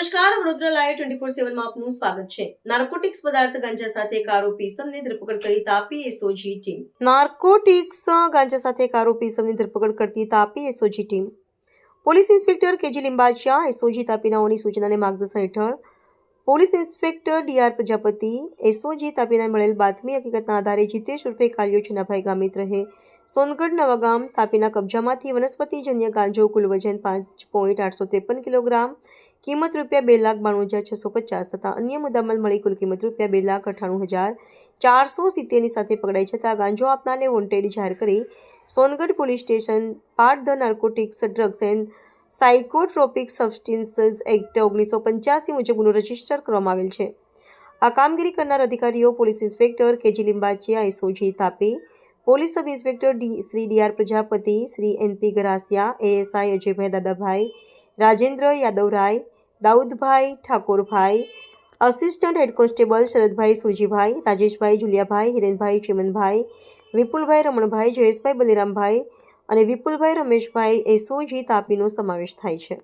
નમસ્કાર, Vadodara live twenty four સેવનમાં આપનું સ્વાગત છે. નાર્કોટિક્સ પદાર્થ ગાંજા સાથે એક આરોપી ઇસમને ધરપકડ કરી તાપી એસઓજી ટીમ. નાર્કોટિક્સ ગાંજા સાથે એક આરોપી ઇસમની ધરપકડ કરતી Tapi SOG team. Police inspector KG Limbachiya SOG તાપીનાઓની સૂચનાને માર્ગદર્શન હેઠળ police inspector DR Prajapati, SOG તાપીના મળેલ બાતમી હકીકતના આધારે જીતેશ ઉર્ફે કાલિયો છનાભાઈ ગામિત રહે. સોનગઢ નવાગામ તાપીના કબજામાંથી વનસ્પતિજન્ય ગાંજો કુલ વજન પાંચ પોઈન્ટ આઠસો ત્રેપન કિલોગ્રામ કિંમત રૂપિયા બે લાખ બાણું હજાર છસો પચાસ તથા અન્ય મુદ્દામાલ મળી કુલ કિંમત રૂપિયા બે લાખ અઠ્ઠાણું હજાર ચારસો સિત્તેરની સાથે પકડાઈ છતાં ગાંજો આપનારને વોન્ટેડ જાહેર કરી Songadh police station part the narcotics drugs and psychotropic substances act ઓગણીસો પંચ્યાસી મુજબ ગુનો રજિસ્ટર કરવામાં આવેલ છે. આ કામગીરી કરનાર અધિકારીઓ, police inspector KG Limbachiya SOG તાપે police sub inspector D Shri DR Prajapati, Shri NP Garasiya ASI Ajaybhai Dadabhai Rajendra Yadavrai, Daudbhai Thakorbhai assistant head constable Sharadbhai Sujibhai, Rajeshbhai Juliyabhai, Hirenbhai Chemanbhai, Vipulbhai Ramanbhai, Jayeshbhai Balirambhai અને વિપુલભાઈ રમેશભાઈ એસોજી તાપીનો સમાવેશ થાય છે.